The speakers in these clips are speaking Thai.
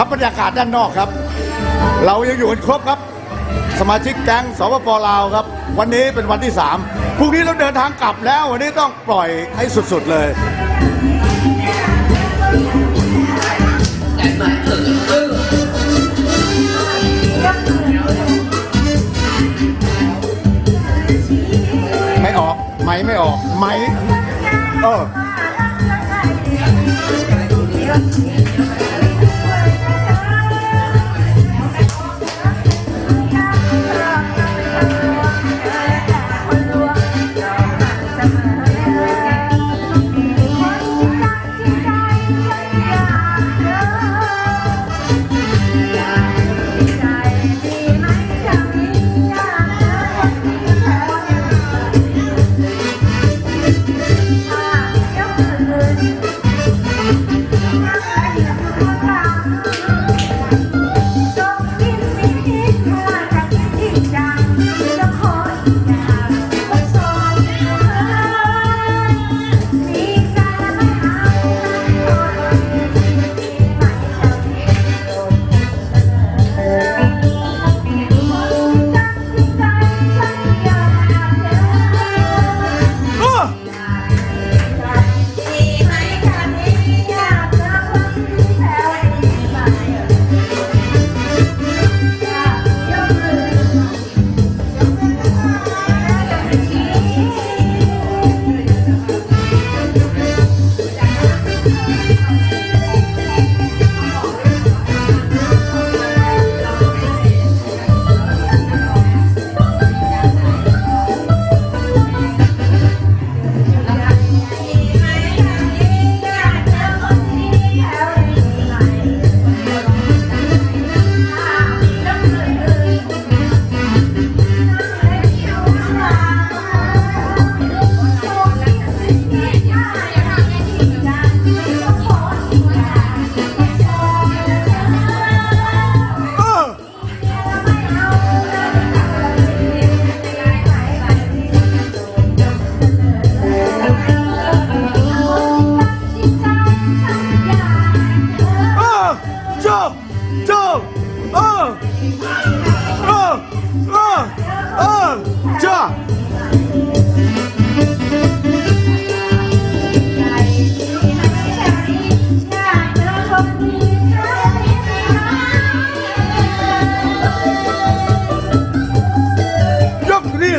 ครับบรรยากาศด้านนอกครับ เรายังอยู่กันครบครับ สมาชิกแก๊งสปปลาวครับ วันนี้เป็นวันที่3พรุ่งนี้เราเดินทางกลับแล้ว วันนี้ต้องปล่อยให้สุดๆเลยไม่ออก ไม้ไม่ออก ไม้ เออ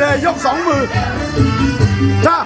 เลยยกสองมือจ้า